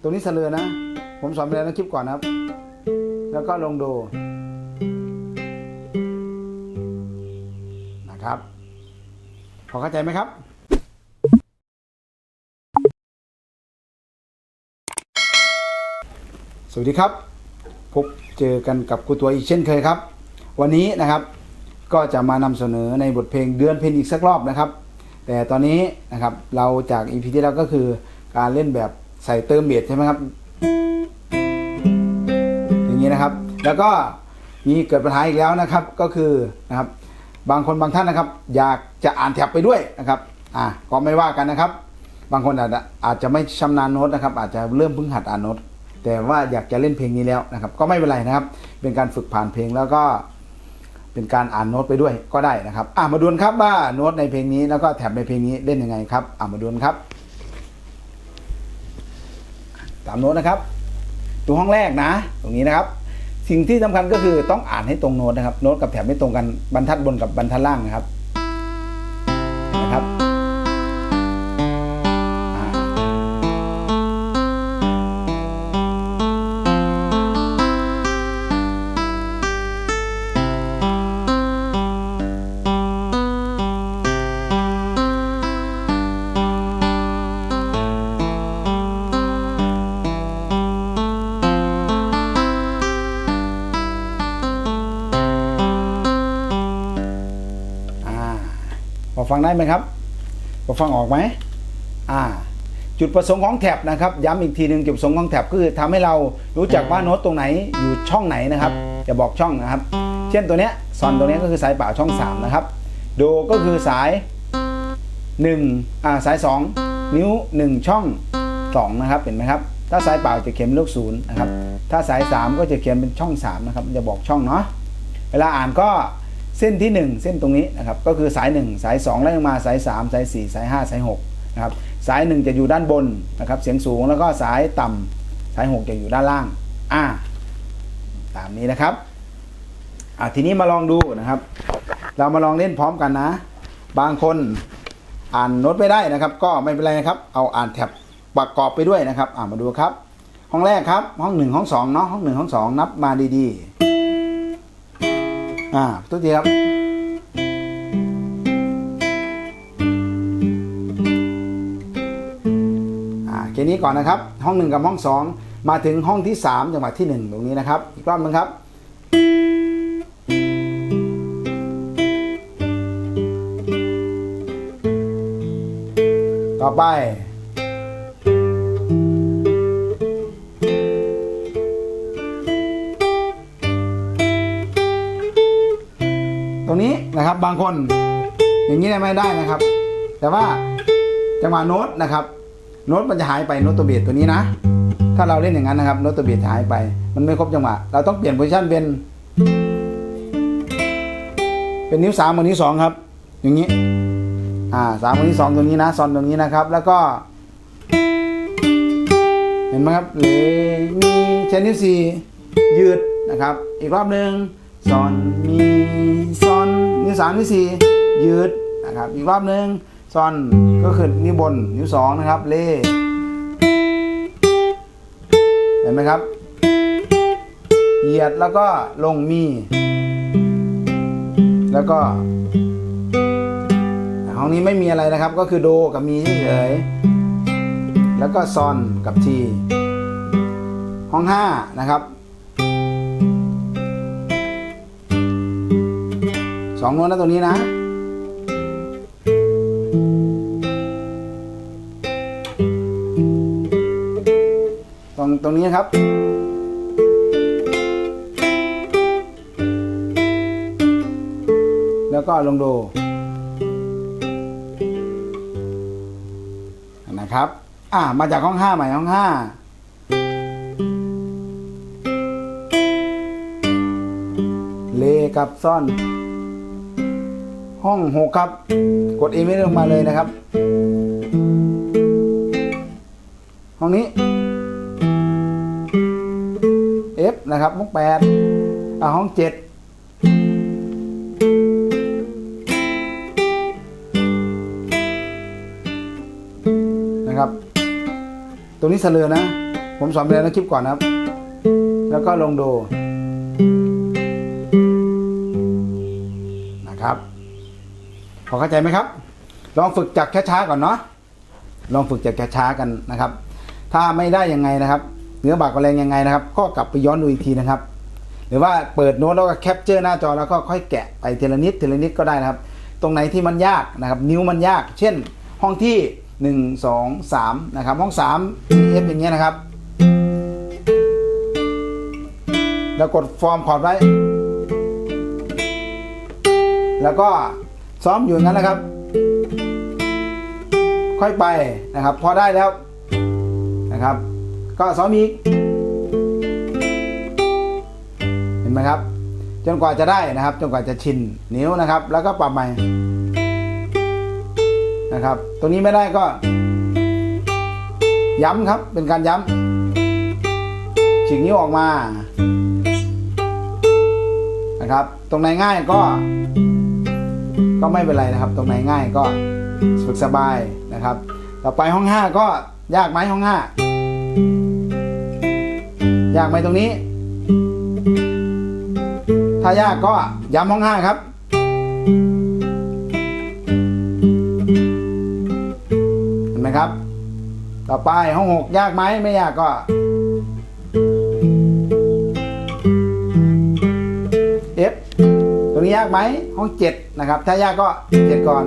ตรงนี้เสลือนะ ผมสอนไปแล้วในคลิปก่อนนะครับ แล้วก็ลงดูนะครับ พอเข้าใจไหมครับสวัสดีครับ พบเจอกันกับครูตัวอีกเช่นเคยครับ วันนี้นะครับก็จะมานำเสนอในบทเพลงเดือนเพลงอีกสักรอบนะครับ แต่ตอนนี้นะครับเราจากอีพีที่แล้วก็คือการเล่นแบบ ใส่เติมเบียดใช่ไหมครับ อย่างนี้นะครับ แล้วก็มีเกิดปัญหาอีกแล้วนะครับ ก็คือนะครับ บางคนบางท่านนะครับ อยากจะอ่านแท็บไปด้วยนะครับ อ่าก็ไม่ว่ากันนะครับ บางคนอาจจะอาจจะไม่ชำนาญโน้ตนะครับ อาจจะเริ่มเพิ่งหัดอ่านโน้ตแต่ว่าอยากจะเล่นเพลงนี้แล้วนะครับ ก็ไม่เป็นไรนะครับ เป็นการฝึกผ่านเพลงแล้วก็เป็นการอ่านโน้ตไปด้วยก็ได้นะครับ อ่ามาดูนครับว่าโน้ตในเพลงนี้แล้วก็แท็บในเพลงนี้เล่นยังไงครับ อ่ามาดูนครับ ตามโน้ตนะครับ ตัวห้องแรกนะ ตรงนี้นะครับ สิ่งที่สำคัญก็คือต้องอ่านให้ตรงโน้ตนะครับ โน้ตกับแถบไม่ตรงกันบรรทัดบนกับบรรทัดล่างนะครับ ฟังได้ไหมครับพอฟังออกไหมอ่า จุดประสงค์ของแท็บนะครับ ย้ำอีกทีหนึ่งจุดประสงค์ของแท็บก็คือทำให้เรารู้จักว่าโน้ตตรงไหนอยู่ช่องไหนนะครับจะบอกช่องนะครับ เช่นตัวเนี้ยซอนตัวเนี้ยก็คือสายเปล่าช่อง 3 นะครับ โดก็คือสาย1อ่าสาย 2 นิ้ว 1 ช่อง 2 นะครับเห็นไหมครับ ถ้าสายเปล่าจะเขียนเป็นลูกศูนย์นะครับถ้าสาย 3 ก็จะเขียนเป็นช่อง 3 นะครับจะบอกช่องเนาะเวลาอ่านก็ เส้นที่ 1 เส้นตรงนี้นะครับก็คือสาย 1 สาย 2 ไล่ลงมาสาย 3 สาย 4 สาย 5 สาย6นะครับสาย 1 จะอยู่ด้านบนนะครับเสียงสูงแล้วก็สายต่ำสาย 6 จะอยู่ด้านล่างอ่าตามนี้นะครับอ่าทีนี้มาลองดูนะครับ เรามาลองเล่นพร้อมกันนะ บางคนอ่านโน้ตไม่ได้นะครับ ก็ไม่เป็นไรนะครับ เอาอ่านแท็บประกอบไปด้วยนะครับอ่ามาดูครับ ห้องแรกครับห้องหนึ่งห้องสองเนาะห้องหนึ่งห้องสองนับมาดีๆ อ่าทุกทีครับ อ่าแค่นี้ก่อนนะครับ ห้องหนึ่งกับห้องสองมาถึงห้องที่สามจังหวะที่หนึ่งตรงนี้นะครับ อีกรอบหนึงครับต่อไป นะครับ บางคนอย่างนี้ไม่ได้นะครับ แต่ว่าจังหวะโน้ตนะครับ โน้ตมันจะหายไปโน้ตตัวเบียดตัวนี้นะ ถ้าเราเล่นอย่างนั้นนะครับโน้ตตัวเบียดจะหายไป มันไม่ครบจังหวะ เราต้องเปลี่ยนโพซิชันเป็น เป็นนิ้วสามกับนิ้วสองครับ อย่างนี้ อ่าสามกับนิ้วสองตัวนี้นะซอนตรงนี้นะครับ แล้วก็ เห็นไหมครับเลมีใช้นิ้วสี่ยืดนะครับ อีกรอบหนึ่งซอนมี สามนิ้วสี่ยืดนะครับอีกรอบหนึ่งซอนก็คือนิ้วบนนิ้วสองนะครับเล่เห็นไหมครับ เหยียดแล้วก็ลงมี แล้วก็ห้องนี้ไม่มีอะไรนะครับ ก็คือโดกับมีเฉยแล้วก็ซอนกับทีห้องห้านะครับ องโน้ตนะตัวนี้นะ ตรงตรงนี้ครับ แล้วก็ลงดูนะครับ อ่ามาจากห้องห้าใหม่ห้องห้าเลกับซ่อน ห้องหกครับ กดเอเมลลงมาเลยนะครับ ห้องนี้ F นะครับห้องแปดอ่าห้องเจ็ดนะครับ ตรงนี้เสลือนะ ผมสอนไปแล้วในคลิปก่อนนะครับ แล้วก็ลงดู พอเข้าใจไหมครับ ลองฝึกจากช้าๆก่อนเนาะลองฝึกจากช้าๆกันนะครับ ถ้าไม่ได้ยังไงนะครับ เนื้อบากกระแรงยังไงนะครับ ก็กลับไปย้อนดูอีกทีนะครับ หรือว่าเปิดโน้ตแล้วก็แคปเจอร์หน้าจอแล้วก็ค่อยแกะไปทีละนิดทีละนิดก็ได้นะครับ ตรงไหนที่มันยากนะครับ นิ้วมันยาก เช่น ห้องที่ 1 2 3 นะครับ ห้อง3 F อย่างเงี้ยนะครับแล้วกดฟอร์มคอร์ดไว้ แล้วก็ ซ้อมอยู่งั้นนะครับ ค่อยไปนะครับ พอได้แล้วนะครับ ก็ซ้อมอีก เห็นไหมครับ จนกว่าจะได้นะครับ จนกว่าจะชินนิ้วนะครับ แล้วก็ปรับใหม่นะครับ ตรงนี้ไม่ได้ก็ ย้ำครับเป็นการย้ำฉีกนิ้วออกมานะครับ ตรงไหนง่ายก็ ก็ไม่เป็นไรนะครับ ตรงไหนง่ายก็ฝึกสบายนะครับ ต่อไปห้องห้าก็ยากไหมห้องห้ายากไหมตรงนี้ ถ้ายากก็ย้ำห้องห้าครับเห็นไหมครับ ต่อไปห้องหกยากไหมไม่ยากก็ ยากไหมห้องเจ็ดนะครับ ถ้ายากก็เจ็ดก่อน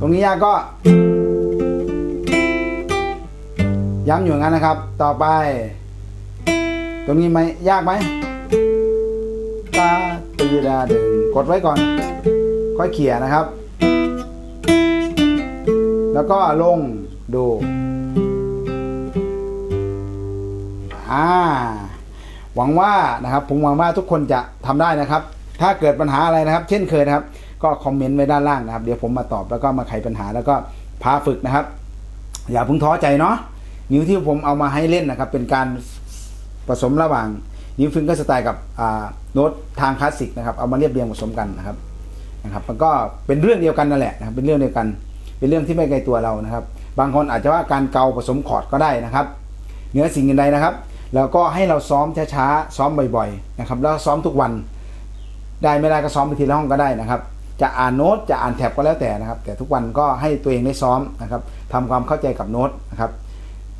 ตรงนี้ยากก็ ย้ำอยู่งั้นนะครับ ต่อไป ตรงนี้ไหมยากไหมตาตือดาดึงกดไว้ก่อน ค่อยเขี่ยนะครับ แล้วก็ลงดู อ่า หวังว่านะครับผมหวังว่าทุกคนจะทำได้นะครับ ถ้าเกิดปัญหาอะไรนะครับ เช่นเคยนะครับ ก็คอมเมนต์ไว้ด้านล่างนะครับ เดี๋ยวผมมาตอบแล้วก็มาไขปัญหาแล้วก็พาฝึกนะครับ อย่าพิ่งท้อใจเนาะนิ้วที่ผมเอามาให้เล่นนะครับ เป็นการผสมระหว่าง นิ้วฟิงเกอร์สไตล์กับอ่าโน้ตทางคลาสสิกนะครับเอามาเรียบเรียงผสมกันนะครับนะครับ มันก็เป็นเรื่องเดียวกันนั่นแหละนะครับ เป็นเรื่องเดียวกัน เป็นเรื่องที่ไม่ไกลตัวเรานะครับ บางคนอาจจะว่าการเกาผสมคอร์ดก็ได้นะครับเหนือสิ่งอื่นใดนะครับ แล้วก็ให้เราซ้อมช้าๆซ้อมบ่อยๆนะครับแล้วซ้อมทุกวัน ได้ไม่ได้ก็ซ้อมไปทีละห้องก็ได้นะครับ จะอ่านโน้ตจะอ่านแท็บก็แล้วแต่นะครับ แต่ทุกวันก็ให้ตัวเองได้ซ้อมนะครับทำความเข้าใจกับโน้ตนะครับ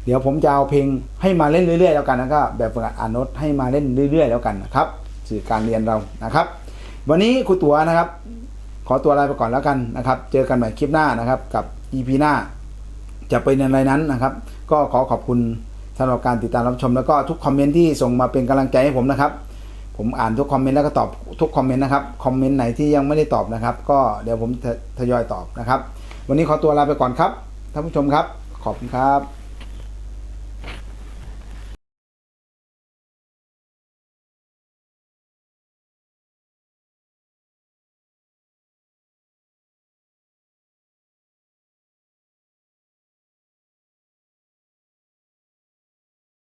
เดี๋ยวผมจะเอาเพลงให้มาเล่นเรื่อยๆแล้วกันแล้วก็แบบฝึกอ่านโน้ตให้มาเล่นเรื่อยๆแล้วกันนะครับสื่อการเรียนเรานะครับ วันนี้ครูตัวนะครับ ขอตัวลาไปก่อนแล้วกันนะครับ เจอกันใหม่คลิปหน้านะครับกับ EP หน้า จะเป็นอะไรนั้นนะครับ ก็ขอขอบคุณ สำหรับการติดตามรับชมแล้วก็ทุกคอมเมนต์ที่ส่งมาเป็นกำลังใจให้ผมนะครับ ผมอ่านทุกคอมเมนต์แล้วก็ตอบทุกคอมเมนต์นะครับคอมเมนต์ไหนที่ยังไม่ได้ตอบนะครับ ก็เดี๋ยวผมททยอยตอบนะครับ วันนี้ขอตัวลาไปก่อนครับท่านผู้ชมครับ ขอบคุณครับ